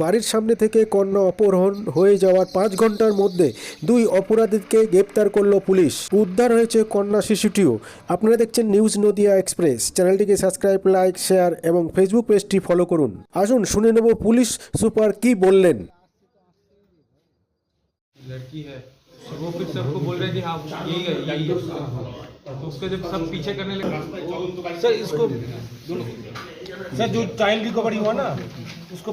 বাড়ির সামনে থেকে কন্যা অপহরণ হয়ে যাওয়ার পাঁচ ঘন্টার মধ্যে দুই অপরাধীকে গ্রেপ্তার করলো পুলিশ উদ্ধার হয়েছে কন্যা শিশুটিও আপনারা দেখছেন নিউজ নদিয়া এক্সপ্রেস চ্যানেলটিকে সাবস্ক্রাইব লাইক শেয়ার এবং ফেসবুক পেজটি ফলো করুন আসুন শুনে নেব পুলিশ সুপার কি বললেন लड़की है तो वो फिर सबको बोल रहे हैं कि हाँ यही है यही है तो उसका जब सब पीछे करने लगे सर इसको सर जो चाइल्ड रिकवरी हुआ ना उसको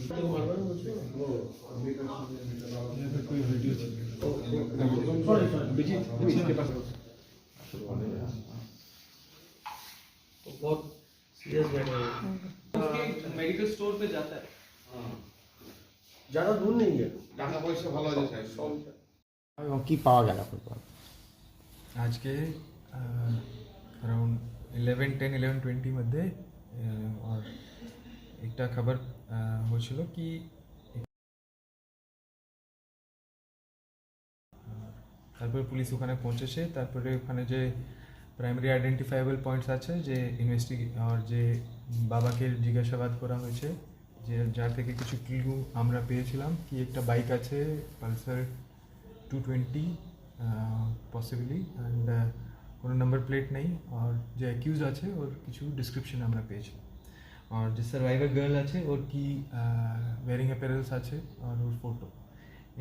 স্যার ডাউন লোকেশন হয়েছে সিসিটিভি मेडिकल स्टोर पे जाता है ज़्यादा दूर नहीं है এবং কি পাওয়া গেল আপনার পর? আজকে around eleven ten eleven twenty মধ্যে আহ, আর একটা খবর হয়েছিল কি, তারপরে পুলিশ ওখানে পৌঁছেছে, তারপরে ওখানে যে প্রাইমারি আইডেন্টিফাইবল পয়েন্টস আছে, যে ইনভেস্টিগে আর যে বাবাকে জিজ্ঞাসাবাদ করা হয়েছে, যে যার থেকে কিছু ক্লু আমরা পেয়েছিলাম, কি একটা বাইক আছে Pulsar two twenty possibly and কোনো নাম্বার প্লেট নেই, আর যে অ্যাকিউজ আছে, ওর কিছু ডিসক্রিপশন আমরা পেয়েছি আর যে সার্ভাইভার গার্ল আছে ওর কি ওয়ারিং অ্যাপারেলস আছে আর ওর ফটো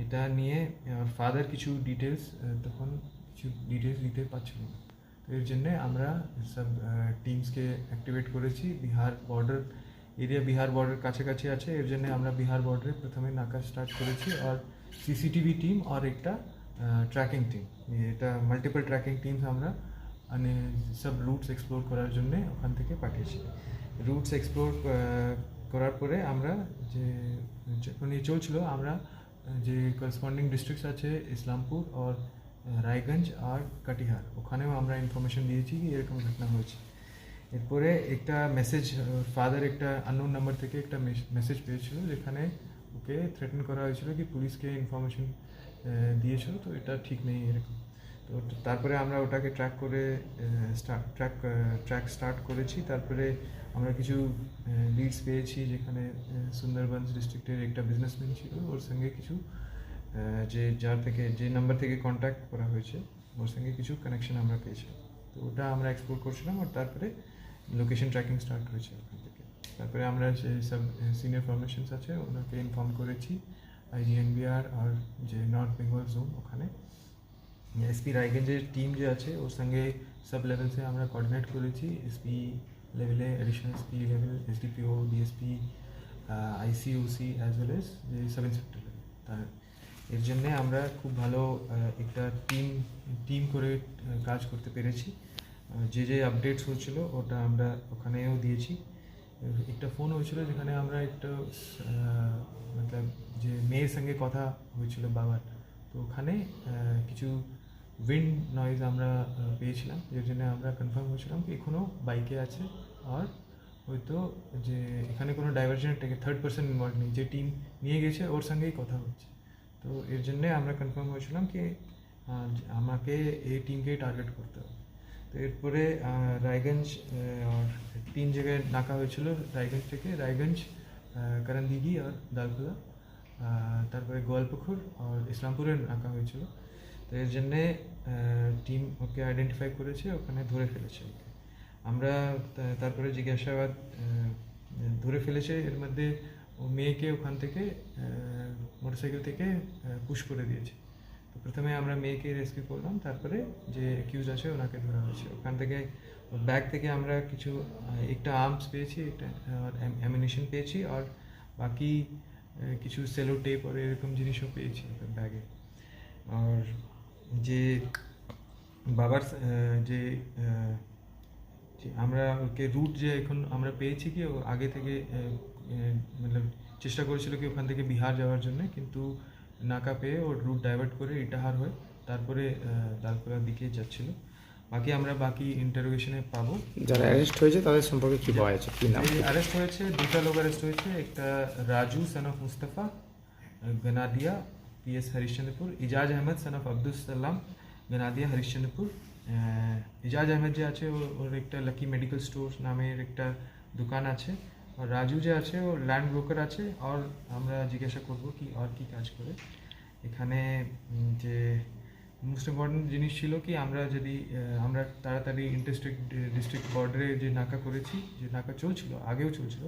এটা নিয়ে ওর ফাদার কিছু ডিটেলস তখন কিছু ডিটেলস দিতে পারছিল না। তো এর জন্যে আমরা সব টিমসকে অ্যাক্টিভেট করেছি। Bihar border area Bihar border কাছাকাছি আছে। এর জন্য আমরা বিহার বর্ডারে প্রথমে নাকা স্টার্ট করেছি। আর সিসিটিভি টিম আর একটা ট্র্যাকিং টিম এটা মাল্টিপল ট্র্যাকিং টিমস আমরা মানে সব রুটস এক্সপ্লোর করার জন্যে ওখান থেকে পাঠিয়েছি। রুটস এক্সপ্লোর করার পরে আমরা যে যখন এ চলছিল, আমরা, যে করসপন্ডিং ডিস্ট্রিক্টস আছে ইসলামপুর আর রায়গঞ্জ আর কাটিহার, ওখানেও আমরা ইনফরমেশন দিয়েছি কি এরকম ঘটনা হয়েছে। এরপরে একটা মেসেজ ফাদার একটা আননোন নাম্বার থেকে একটা মেসেজ পেয়েছিল, যেখানে ওকে থ্রেটেন করা হয়েছিল কি পুলিশকে ইনফরমেশন দিয়েছিল, তো এটা ঠিক নেই এরকম। তো তারপরে আমরা ওটাকে ট্র্যাক করে স্টার্ট ট্র্যাক ট্র্যাক স্টার্ট করেছি। তারপরে আমরা কিছু লিডস পেয়েছি যেখানে আহ, সুন্দরবনস ডিস্ট্রিক্টের একটা বিজনেসম্যান ছিল। ওর সঙ্গে কিছু যে যার থেকে যে নাম্বার থেকে কন্ট্যাক্ট করা হয়েছে ওর সঙ্গে কিছু কানেকশন আমরা পেয়েছি। তো ওটা আমরা এক্সপ্লোর করছিলাম আর তারপরে লোকেশন ট্র্যাকিং স্টার্ট হয়েছে ওখান থেকে। তারপরে আমরা যে সব সিনিয়র ফরমেশনস আছে ওনাকে ইনফর্ম করেছি। আইজিএনবিআর আর যে নর্থ বেঙ্গল জোন ওখানে। এসপি রায়গঞ্জের টিম যে আছে, ওর সঙ্গে সব লেভেলসে আমরা কোঅর্ডিনেট করেছি। এসপি লেভেলে additional SP level SDPO DSP IC OC as well as যে সাব ইন্সপেক্টর তার এর জন্যে আমরা খুব ভালো একটা টিম টিম করে কাজ করতে পেরেছি। যে যে আপডেটস হচ্ছিল ওটা আমরা ওখানেও দিয়েছি। একটা ফোন হয়েছিল যেখানে আমরা একটা মতলব যে মেয়ের সঙ্গে কথা হয়েছিল বাবার। তো ওখানে কিছু উইন্ড নয়েজ আমরা পেয়েছিলাম। এর জন্য আমরা কনফার্ম হয়েছিলাম কি এখনও বাইকে আছে। আর হয়তো যে এখানে কোনো ডাইভার্জন থেকে থার্ড পার্সন ইনভলভ নেই। যে টিম নিয়ে গেছে ওর সঙ্গেই কথা হচ্ছে। তো এর জন্যে আমরা কনফার্ম হয়েছিলাম কি আমাকে এই টিমকেই টার্গেট করতে হবে। তো এরপরে রায়গঞ্জ তিন জায়গায় নাকা হয়েছিল। রায়গঞ্জ থেকে রায়গঞ্জ আহ, করণদিঘি আর দালখোলা। তারপরে গোয়ালপুকুর আর ইসলামপুরে নাকা হয়েছিল। তো এর জন্যে টিম ওকে আইডেন্টিফাই করেছে, ওখানে ধরে ফেলেছে ওকে। আমরা তারপরে জিজ্ঞাসাবাদ ধরে ফেলেছে, এর মধ্যে ও মেয়েকে ওখান থেকে মোটরসাইকেল থেকে পুশ করে দিয়েছে। তো তো প্রথমে আমরা মেয়েকে রেস্কিউ করলাম, তারপরে যে অ্যাকিউজ আছে ওনাকে ধরা হয়েছে। ওখান থেকে ব্যাগ থেকে আমরা কিছু একটা আর্মস পেয়েছি, একটা অ্যামিনেশন পেয়েছি, আর বাকি কিছু সেলো টেপ আর এরকম জিনিসও পেয়েছি ব্যাগে আর যে বাবার যে আমরা ওকে রুট যে এখন আমরা পেয়েছি কি ও আগে থেকে আহ, চেষ্টা করেছিল কি ওখান থেকে বিহার যাওয়ার জন্য কিন্তু নাকা পেয়ে ওর রুট ডাইভার্ট করে ইটাহার হয়ে তারপরে লালকোলার দিকে যাচ্ছিল। বাকি আমরা বাকি ইন্টারোগেশনে পাবো। যারা অ্যারেস্ট হয়েছে তাদের সম্পর্কে কি পাওয়া যাচ্ছে কি নাম? অ্যারেস্ট হয়েছে দুটা লোক অ্যারেস্ট হয়েছে একটা রাজু সন মুস্তাফা গনাদিয়া এস হরিশ্চন্দ্রপুর ইজাজ আহমেদ সন অফ আব্দুল সালাম গনাদিয়া হরিশ্চন্দ্রপুর ইজাজ আহমেদ যে আছে ওর একটা লাকি মেডিকেল স্টোর নামের একটা দোকান আছে আর রাজু যে আছে ও ল্যান্ড ব্রোকার আছে আর আমরা জিজ্ঞাসা করব কি আর কি কাজ করে এখানে যে মোস্ট ইম্পর্টেন্ট জিনিস ছিল কি আমরা যদি আমরা তাড়াতাড়ি ইন্টারস্ট্রিক্ট ডিস্ট্রিক্ট বর্ডারে যে নাকা করেছি যে নাকা চলছিল আগেও চলছিল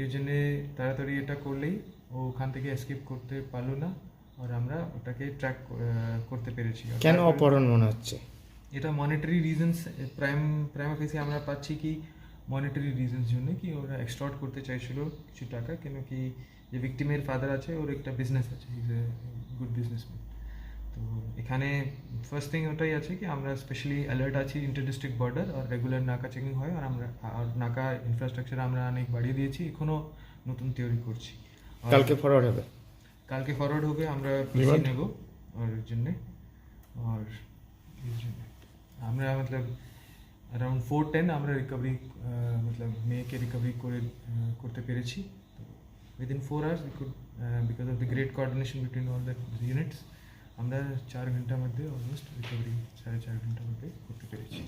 এর জন্যে তাড়াতাড়ি এটা করলেই ও ওখান থেকে এসকেপ করতে পারল না আর আমরা ওটাকে ট্র্যাক করতে পেরেছি। কেন অপহরণ মনে হচ্ছে? এটা মনিটারি রিজনস প্রাইম প্রাইম অফিসে আমরা পাচ্ছি কি মনিটারি রিজনস জন্য কি ওরা এক্সটর্ট করতে চাইছিল কিছু টাকা কেন কি যে ভিকটিমের ফাদার আছে ওর একটা বিজনেস আছে ইজ এ গুড বিজনেসম্যান তো এখানে ফার্স্ট থিং ওটাই আছে কি আমরা স্পেশালি অ্যালার্ট আছি ইন্টার ডিস্ট্রিক্ট বর্ডার আর রেগুলার নাকা চেকিং হয় আর আমরা আর নাকা ইনফ্রাস্ট্রাকচার আমরা অনেক বাড়িয়ে দিয়েছি এখনও নতুন তৈরি করছি। কালকে ফরওয়ার্ড হবে। কালকে ফরওয়ার্ড হবে আমরা পিসি নেব ওর জন্যে। আর এর জন্য। আমরা মতলব অ্যারাউন্ড ফোর টেন আমরা রিকভারি মতলব মেয়েকে রিকভারি করে করতে পেরেছি। তো within four hours we could because of the great coordination between all the units আমরা চার ঘণ্টার মধ্যে অলমোস্ট রিকভারি সাড়ে চার ঘণ্টার মধ্যে করতে পেরেছি।